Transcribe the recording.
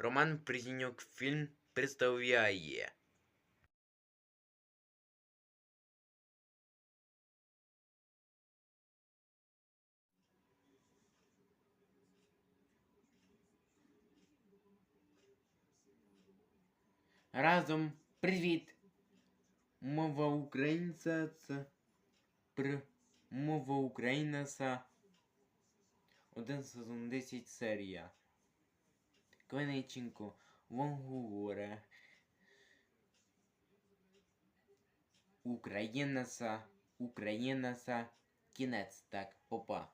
Роман Призінюк фільм представляє. Разом привіт! Мова українця це пр... Мова Україна це один сезон 10 серія. Квенеченко, Вонгура. Україна са, Україна са, кінець так, попа.